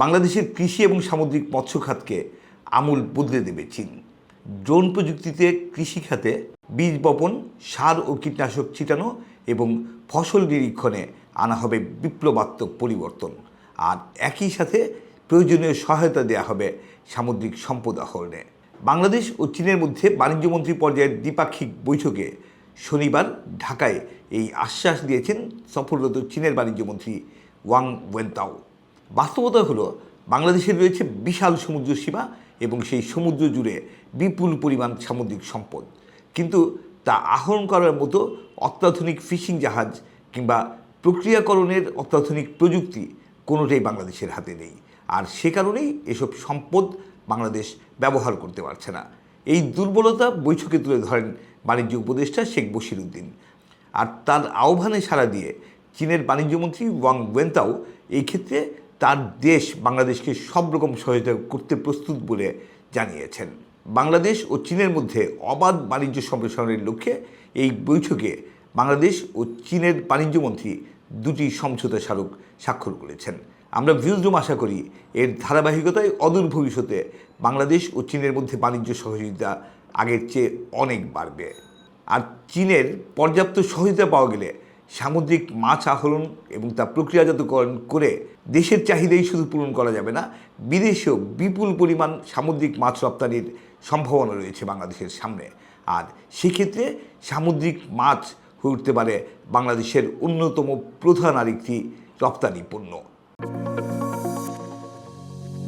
বাংলাদেশের কৃষি এবং সামুদ্রিক মৎস্য খাতকে আমূল বদলে দেবে চীন। ড্রোন প্রযুক্তিতে কৃষি খাতে বীজ বপন, সার ও কীটনাশক ছিটানো এবং ফসল নিরীক্ষণে আনা হবে বিপ্লবাত্মক পরিবর্তন। আর একই সাথে প্রয়োজনীয় সহায়তা দেওয়া হবে সামুদ্রিক সম্পদ আহরণে। বাংলাদেশ ও চীনের মধ্যে বাণিজ্যমন্ত্রী পর্যায়ের দ্বিপাক্ষিক বৈঠকে শনিবার ঢাকায় এই আশ্বাস দিয়েছেন সফররত চীনের বাণিজ্যমন্ত্রী ওয়াং ওয়েনতাও। বাস্তবতা হলো বাংলাদেশের রয়েছে বিশাল সমুদ্র সীমা এবং সেই সমুদ্র জুড়ে বিপুল পরিমাণ সামুদ্রিক সম্পদ। কিন্তু তা আহরণ করার মতো অত্যাধুনিক ফিশিং জাহাজ কিংবা প্রক্রিয়াকরণের অত্যাধুনিক প্রযুক্তি কোনোটাই বাংলাদেশের হাতে নেই। আর সে কারণেই এসব সম্পদ বাংলাদেশ ব্যবহার করতে পারছে না। এই দুর্বলতা বৈঠকে তুলে ধরেন বাণিজ্য উপদেষ্টা শেখ বশির উদ্দিন। আর তার আহ্বানে সাড়া দিয়ে চীনের বাণিজ্যমন্ত্রী ওয়াং ওয়েন্তাও এই ক্ষেত্রে তার দেশ বাংলাদেশকে সব রকম সহায়তা করতে প্রস্তুত বলে জানিয়েছেন। বাংলাদেশ ও চীনের মধ্যে অবাধ বাণিজ্য সম্প্রসারণের লক্ষ্যে এই বৈঠকে বাংলাদেশ ও চীনের বাণিজ্যমন্ত্রী দুটি সমঝোতা স্মারক স্বাক্ষর করেছেন। আমরা ভিউজরুম আশা করি এর ধারাবাহিকতায় অদূর ভবিষ্যতে বাংলাদেশ ও চীনের মধ্যে বাণিজ্য সহযোগিতা আগের চেয়ে অনেক বাড়বে। আর চীনের পর্যাপ্ত সহযোগিতা পাওয়া গেলে সামুদ্রিক মাছ আহরণ এবং তা প্রক্রিয়াজাতকরণ করে দেশের চাহিদাই শুধু পূরণ করা যাবে না, বিদেশেও বিপুল পরিমাণ সামুদ্রিক মাছ রপ্তানির সম্ভাবনা রয়েছে বাংলাদেশের সামনে। আর সেক্ষেত্রে সামুদ্রিক মাছ হয়ে উঠতে পারে বাংলাদেশের অন্যতম প্রধান আরেকটি রপ্তানি পণ্য